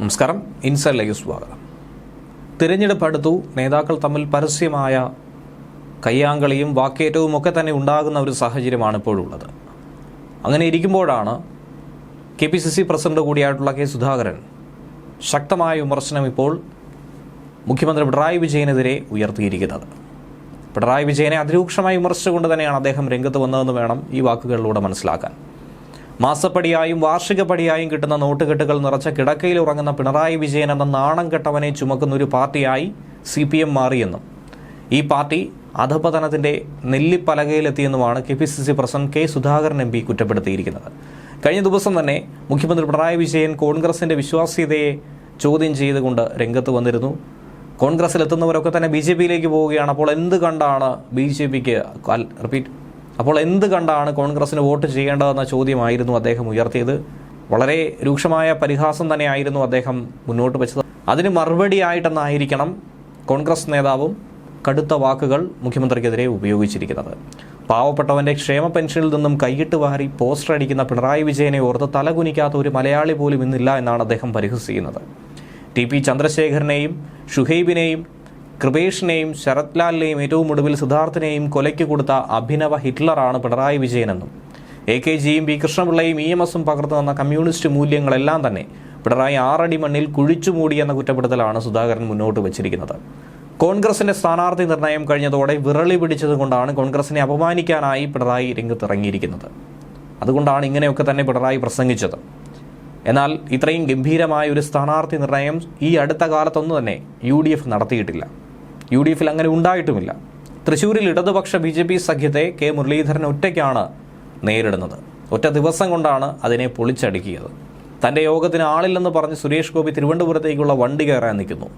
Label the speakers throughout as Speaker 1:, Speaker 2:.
Speaker 1: നമസ്കാരം. ഇൻസൈഡിലേക്ക് സ്വാഗതം. തിരഞ്ഞെടുപ്പ് അടുത്തു. നേതാക്കൾ തമ്മിൽ പരസ്യമായ കയ്യാങ്കളിയും വാക്കേറ്റവും ഒക്കെ തന്നെ ഉണ്ടാകുന്ന ഒരു സാഹചര്യമാണ് ഇപ്പോഴുള്ളത്. അങ്ങനെ ഇരിക്കുമ്പോഴാണ് K P C C president കൂടിയായിട്ടുള്ള K Sudhakaran ശക്തമായ വിമർശനം ഇപ്പോൾ മുഖ്യമന്ത്രി പിണറായി വിജയനെതിരെ ഉയർത്തിയിരിക്കുന്നത്. പിണറായി വിജയനെ അതിരൂക്ഷമായി വിമർശിച്ചുകൊണ്ട് തന്നെയാണ് അദ്ദേഹം രംഗത്ത് വന്നതെന്ന് വേണം ഈ വാക്കുകളിലൂടെ മനസ്സിലാക്കാൻ. മാസപ്പടിയായും വാർഷിക പടിയായും കിട്ടുന്ന നോട്ടുകെട്ടുകൾ നിറച്ച കിടക്കയിൽ ഉറങ്ങുന്ന പിണറായി വിജയൻ എന്ന നാണം കെട്ടവനെ ചുമക്കുന്ന ഒരു പാർട്ടിയായി സി പി എം മാറിയെന്നും. ഈ പാർട്ടി അധപതനത്തിന്റെ നെല്ലിപ്പലകയിലെത്തിയെന്നുമാണ് K P C C president K Sudhakaran M P കുറ്റപ്പെടുത്തിയിരിക്കുന്നത്. കഴിഞ്ഞ ദിവസം തന്നെ മുഖ്യമന്ത്രി പിണറായി വിജയൻ കോൺഗ്രസിന്റെ വിശ്വാസ്യതയെ ചോദ്യം ചെയ്തുകൊണ്ട് രംഗത്ത് വന്നിരുന്നു. കോൺഗ്രസിൽ എത്തുന്നവരൊക്കെ തന്നെ ബി ജെ പിയിലേക്ക് പോവുകയാണ്. അപ്പോൾ എന്ത് കണ്ടാണ് ബി ജെ പിക്ക് റിപ്പീറ്റ് അപ്പോൾ എന്ത് കണ്ടാണ് കോൺഗ്രസിന് വോട്ട് ചെയ്യേണ്ടതെന്ന ചോദ്യമായിരുന്നു അദ്ദേഹം ഉയർത്തിയത്. വളരെ രൂക്ഷമായ പരിഹാസം തന്നെയായിരുന്നു അദ്ദേഹം മുന്നോട്ട് വെച്ചത്. അതിന് മറുപടിയായിട്ടെന്നായിരിക്കണം കോൺഗ്രസ് നേതാവും കടുത്ത വാക്കുകൾ മുഖ്യമന്ത്രിക്കെതിരെ ഉപയോഗിച്ചിരിക്കുന്നത്. പാവപ്പെട്ടവന്റെ ക്ഷേമ പെൻഷനിൽ നിന്നും കൈയിട്ട് വാരി പോസ്റ്റർ അടിക്കുന്ന പിണറായി വിജയനെ ഓർത്ത് തലകുനിക്കാത്ത ഒരു മലയാളി പോലും ഇന്നില്ല എന്നാണ് അദ്ദേഹം പരിഹസിക്കുന്നത്. ടി പി ചന്ദ്രശേഖരനെയും ഷുഹൈബിനെയും കൃപേഷിനെയും ശരത് ലാലിനെയും ഏറ്റവും ഒടുവിൽ സിദ്ധാർത്ഥിനെയും കൊലയ്ക്ക് കൊടുത്ത അഭിനവ ഹിറ്റ്ലറാണ് പിണറായി വിജയനെന്നും എ കെ ജിയും പി കൃഷ്ണപിള്ളയും ഇ എം എസും പകർന്നു തന്ന കമ്മ്യൂണിസ്റ്റ് മൂല്യങ്ങളെല്ലാം തന്നെ പിണറായി ആറടി മണ്ണിൽ കുഴിച്ചു എന്ന കുറ്റപ്പെടുത്തലാണ് സുധാകരൻ മുന്നോട്ട് വച്ചിരിക്കുന്നത്. കോൺഗ്രസിന്റെ സ്ഥാനാർത്ഥി നിർണയം കഴിഞ്ഞതോടെ വിറളി പിടിച്ചതുകൊണ്ടാണ് കോൺഗ്രസിനെ അപമാനിക്കാനായി പിണറായി രംഗത്തിറങ്ങിയിരിക്കുന്നത്. അതുകൊണ്ടാണ് ഇങ്ങനെയൊക്കെ തന്നെ പിണറായി പ്രസംഗിച്ചത്. എന്നാൽ ഇത്രയും ഗംഭീരമായ ഒരു സ്ഥാനാർത്ഥി നിർണയം ഈ അടുത്ത കാലത്തൊന്നും തന്നെ യു നടത്തിയിട്ടില്ല. യു ഡി എഫിൽ അങ്ങനെ ഉണ്ടായിട്ടുമില്ല. തൃശൂരിൽ ഇടതുപക്ഷ ബി ജെ പി സഖ്യത്തെ കെ മുരളീധരൻ ഒറ്റയ്ക്കാണ് നേരിടുന്നത്. ഒറ്റ ദിവസം കൊണ്ടാണ് അതിനെ പൊളിച്ചടുക്കിയത്. തന്റെ യോഗത്തിന് ആളില്ലെന്ന് പറഞ്ഞ് സുരേഷ് ഗോപി തിരുവനന്തപുരത്തേക്കുള്ള വണ്ടി കയറാൻ നിൽക്കുന്നു.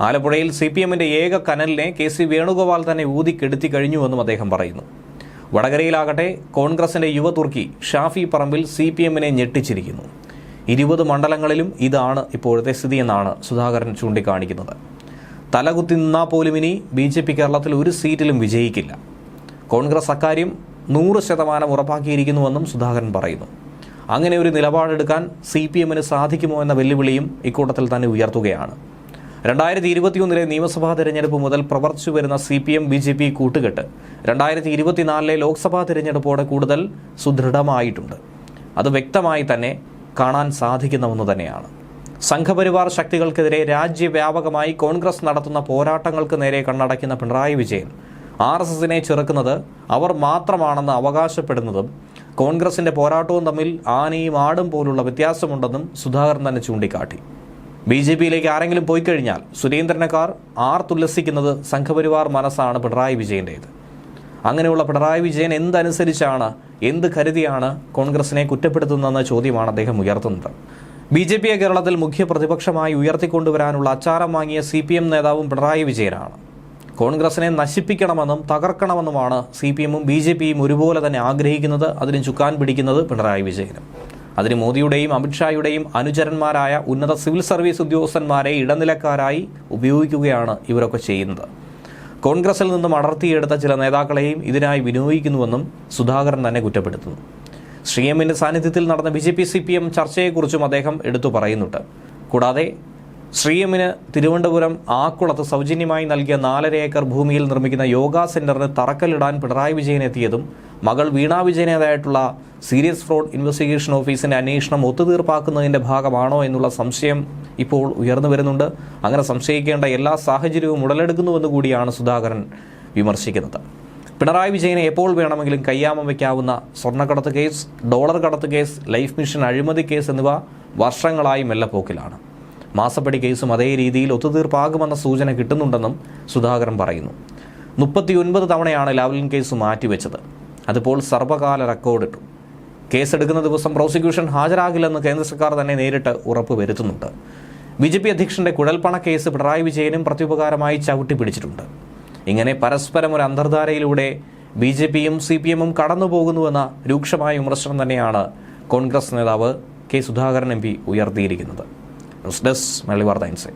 Speaker 1: ആലപ്പുഴയിൽ സി പി എമ്മിന്റെ ഏക കനലിനെ കെ സി വേണുഗോപാൽ തന്നെ ഊതിക്കെടുത്തി കഴിഞ്ഞുവെന്നും അദ്ദേഹം പറയുന്നു. വടകരയിലാകട്ടെ കോൺഗ്രസിന്റെ യുവതുർക്കി ഷാഫി പറമ്പിൽ സി പി എമ്മിനെ ഞെട്ടിച്ചിരിക്കുന്നു. ഇരുപത് മണ്ഡലങ്ങളിലും ഇതാണ് ഇപ്പോഴത്തെ സ്ഥിതിയെന്നാണ് സുധാകരൻ ചൂണ്ടിക്കാണിക്കുന്നത്. തലകുത്തി നിന്നാൽ പോലും ഇനി ബി ജെ പി കേരളത്തിൽ ഒരു സീറ്റിലും വിജയിക്കില്ല. കോൺഗ്രസ് അക്കാര്യം നൂറ് ശതമാനം ഉറപ്പാക്കിയിരിക്കുന്നുവെന്നും സുധാകരൻ പറയുന്നു. അങ്ങനെ ഒരു നിലപാടെടുക്കാൻ സി പി എമ്മിന് സാധിക്കുമോ എന്ന വെല്ലുവിളിയും ഇക്കൂട്ടത്തിൽ തന്നെ ഉയർത്തുകയാണ്. രണ്ടായിരത്തി ഇരുപത്തിയൊന്നിലെ നിയമസഭാ തെരഞ്ഞെടുപ്പ് മുതൽ പ്രവർത്തിച്ചു വരുന്ന C P M B J P കൂട്ടുകെട്ട് രണ്ടായിരത്തി ഇരുപത്തിനാലിലെ ലോക്സഭാ തെരഞ്ഞെടുപ്പോടെ കൂടുതൽ സുദൃഢമായിട്ടുണ്ട്. അത് വ്യക്തമായി തന്നെ കാണാൻ സാധിക്കുന്ന ഒന്ന് തന്നെയാണ്. സംഘപരിവാർ ശക്തികൾക്കെതിരെ രാജ്യവ്യാപകമായി കോൺഗ്രസ് നടത്തുന്ന പോരാട്ടങ്ങൾക്ക് നേരെ കണ്ണടയ്ക്കുന്ന പിണറായി വിജയൻ. ആർ എസ് എസിനെ ചെറുക്കുന്നത് അവർ മാത്രമാണെന്ന് അവകാശപ്പെടുന്നതും കോൺഗ്രസിന്റെ പോരാട്ടവും തമ്മിൽ ആനയും ആടും പോലുള്ള വ്യത്യാസമുണ്ടെന്നും സുധാകരൻ തന്നെ ചൂണ്ടിക്കാട്ടി. ബി ജെ പിയിലേക്ക് ആരെങ്കിലും പോയി കഴിഞ്ഞാൽ സുരേന്ദ്രനക്കാർ ആർ തുല്ലസിക്കുന്നത് സംഘപരിവാർ മനസ്സാണ് പിണറായി വിജയന്റേത് അങ്ങനെയുള്ള പിണറായി വിജയൻ എന്തനുസരിച്ചാണ് എന്ത് കരുതിയാണ് കോൺഗ്രസിനെ കുറ്റപ്പെടുത്തുന്നതെന്ന ചോദ്യമാണ് അദ്ദേഹം ഉയർത്തുന്നത്. ബി ജെ പിയെ കേരളത്തിൽ മുഖ്യ പ്രതിപക്ഷമായി ഉയർത്തിക്കൊണ്ടുവരാനുള്ള അച്ചാരം വാങ്ങിയ സി പി എം നേതാവും പിണറായി വിജയനാണ്. കോൺഗ്രസിനെ നശിപ്പിക്കണമെന്നും തകർക്കണമെന്നുമാണ് സി പി എമ്മും ബി ജെ പിയും ഒരുപോലെ തന്നെ ആഗ്രഹിക്കുന്നത് അതിന് ചുക്കാൻ പിടിക്കുന്നത് പിണറായി വിജയനും. അതിന് മോദിയുടെയും അമിത്ഷായുടെയും അനുചരന്മാരായ ഉന്നത സിവിൽ സർവീസ് ഉദ്യോഗസ്ഥന്മാരെ ഇടനിലക്കാരായി ഉപയോഗിക്കുകയാണ് ഇവരൊക്കെ ചെയ്യുന്നത്. കോൺഗ്രസിൽ നിന്നും അടർത്തിയെടുത്ത ചില നേതാക്കളെയും ഇതിനായി വിനിയോഗിക്കുന്നുവെന്നും സുധാകരൻ തന്നെ കുറ്റപ്പെടുത്തുന്നു. ശ്രീ എമ്മിന്റെ സാന്നിധ്യത്തിൽ നടന്ന B J P C P M ചർച്ചയെക്കുറിച്ചും അദ്ദേഹം എടുത്തു പറയുന്നുണ്ട്. കൂടാതെ ശ്രീ എമ്മിന് തിരുവനന്തപുരം ആക്കുളത്ത് സൗജന്യമായി നൽകിയ നാലര ഏക്കർ ഭൂമിയിൽ നിർമ്മിക്കുന്ന യോഗ സെന്ററിന് തറക്കല്ലിടാൻ പിണറായി വിജയൻ എത്തിയതും മകൾ വീണ വിജയനേതായിട്ടുള്ള സീരിയസ് ഫ്രോഡ് ഇൻവെസ്റ്റിഗേഷൻ ഓഫീസിന്റെ അന്വേഷണം ഒത്തുതീർപ്പാക്കുന്നതിന്റെ ഭാഗമാണോ എന്നുള്ള സംശയം ഇപ്പോൾ ഉയർന്നു വരുന്നുണ്ട്. അങ്ങനെ സംശയിക്കേണ്ട എല്ലാ സാഹചര്യവും ഉടലെടുക്കുന്നുവെന്ന് കൂടിയാണ് സുധാകരൻ വിമർശിക്കുന്നത്. പിണറായി വിജയനെ എപ്പോൾ വേണമെങ്കിലും കയ്യാമം വയ്ക്കാവുന്ന സ്വർണക്കടത്ത് കേസ് ഡോളർ കടത്ത് കേസ് ലൈഫ് മിഷൻ അഴിമതി കേസ് എന്നിവ വർഷങ്ങളായി മെല്ലപ്പോക്കിലാണ്. മാസപ്പടി കേസും അതേ രീതിയിൽ ഒത്തുതീർപ്പാകുമെന്ന സൂചന കിട്ടുന്നുണ്ടെന്നും സുധാകരൻ പറയുന്നു. മുപ്പത്തിയൊൻപത് തവണയാണ് ലാവ്ലിൻ കേസ് മാറ്റിവെച്ചത്. അതിപ്പോൾ സർവകാല റെക്കോർഡിട്ടു. കേസെടുക്കുന്ന ദിവസം പ്രോസിക്യൂഷൻ ഹാജരാകില്ലെന്ന് കേന്ദ്ര സർക്കാർ തന്നെ നേരിട്ട് ഉറപ്പ് വരുത്തുന്നുണ്ട്. ബി ജെ പി അധ്യക്ഷന്റെ കുഴൽപ്പണ കേസ് പിണറായി വിജയനും പ്രത്യുപകാരമായി ചവിട്ടി പിടിച്ചിട്ടുണ്ട് ഇങ്ങനെ പരസ്പരം ഒരു അന്തർധാരയിലൂടെ ബി ജെ പിയും സി പി എമ്മും കടന്നുപോകുന്നുവെന്ന രൂക്ഷമായ വിമർശനം തന്നെയാണ് കോൺഗ്രസ് നേതാവ് K Sudhakaran M P ഉയർത്തിയിരിക്കുന്നത്. News desk Malabar Times